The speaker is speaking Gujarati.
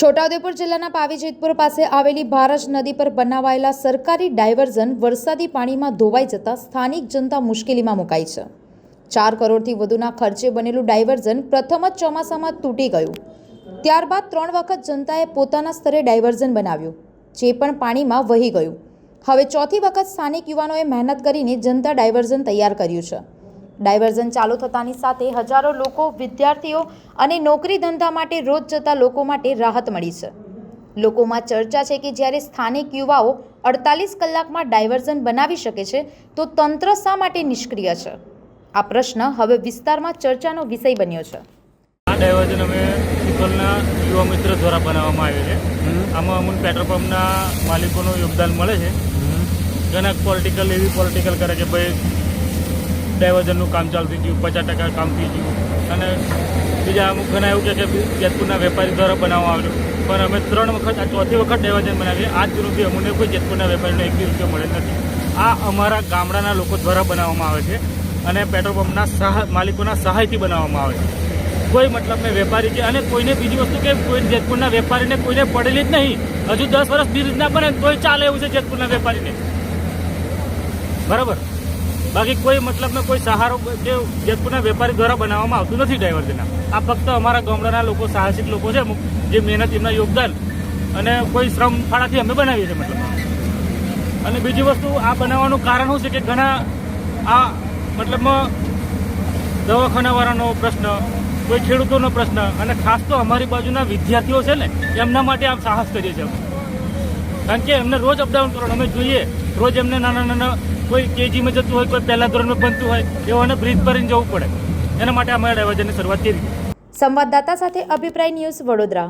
છોટાઉદેપુર જિલ્લાના પાવીજેતપુર પાસે આવેલી ભારજ નદી પર બનાવાયેલા સરકારી ડાયવર્ઝન વરસાદી પાણીમાં ધોવાઈ જતા સ્થાનિક જનતા મુશ્કેલીમાં મુકાઈ છે. ચાર કરોડથી વધુના ખર્ચે બનેલું ડાયવર્ઝન પ્રથમ જ ચોમાસામાં તૂટી ગયું. ત્યારબાદ ત્રણ વખત જનતાએ પોતાના સ્તરે ડાયવર્ઝન બનાવ્યું, જે પણ પાણીમાં વહી ગયું. હવે ચોથી વખત સ્થાનિક યુવાનોએ મહેનત કરીને જનતા ડાયવર્ઝન તૈયાર કર્યું છે. ડાયવર્ઝન ચાલુ થતાની સાથે હજારો લોકો વિદ્યાર્થીઓ અને નોકરી ધંધા માટે રોજ જતા લોકો માટે રાહત મળી છે. લોકોમાં ચર્ચા છે કે જ્યારે સ્થાનિક યુવાઓ અડતાલીસ કલાકમાં ડાયવર્ઝન બનાવી શકે છે તો તંત્ર શા માટે નિષ્ક્રિય છે? આ પ્રશ્ન હવે વિસ્તારમાં ચર્ચાનો વિષય બન્યો છે. આ ડાયવર્ઝન અમે શીતલના યુવા મિત્ર દ્વારા બનાવવામાં આવે છે. આમાં અમુક પેટ્રોલ પંપના માલિકોનું યોગદાન મળે છે. ઘણા પોલિટિકલ એવી પોલિટિકલ કરે કે ભાઈ ડાયવર્ઝનનું કામ ચાલુ થઈ ગયું, પચાસ ટકા કામ થઈ ગયું. અને બીજા અમુક ઘણા એવું છે કે જેતપુરના વેપારી દ્વારા બનાવવામાં આવ્યું પણ અમે ત્રણ વખત, આ ચોથી વખત ડાયવર્ઝન બનાવીએ. આજ સુધી અમને કોઈ જેતપુરના વેપારીનો એક બી રૂપિયો મળે નથી. આ અમારા ગામડાના લોકો દ્વારા બનાવવામાં આવે છે અને પેટ્રોલ પંપના સહાય, માલિકોના સહાયથી બનાવવામાં આવે છે. કોઈ મતલબ મેં વેપારી છે અને કોઈને બીજી વસ્તુ કે, કોઈ જેતપુરના વેપારીને કોઈને પડેલી જ નહીં. હજુ દસ વર્ષ બી ના બને તોય ચાલે એવું છે જેતપુરના વેપારીને. બરાબર? બાકી કોઈ મતલબ મેં કોઈ સહારો જે જેતપુરના વેપારી દ્વારા બનાવવામાં આવતું નથી ડાયવર્ઝન આ ફક્ત અમારા ગામડાના લોકો, સાહસિક લોકો છે અમુક જે મહેનત, એમના યોગદાન અને કોઈ શ્રમ ફાળાથી અમે બનાવીએ છીએ મતલબ. અને બીજી વસ્તુ, આ બનાવવાનું કારણ શું છે કે ઘણા આ મતલબમાં દવાખાનાવાળાનો પ્રશ્ન, કોઈ ખેડૂતોનો પ્રશ્ન અને ખાસ તો અમારી બાજુના વિદ્યાર્થીઓ છે ને, એમના માટે આ સાહસ કરીએ છીએ કારણ કે એમને રોજ અપડાઉન કરવાનું, અમે જોઈએ, રોજ એમને નાના નાના કોઈ કેજીમાં જતું હોય, કોઈ પહેલા ધોરણમાં બનતું હોય એવાને બ્રિજ ભરીને જવું પડે. એના માટે અમારે ડાયવર્ઝનની શરૂઆત કરી. સંવાદદાતા સાથે અભિપ્રાય ન્યૂઝ વડોદરા.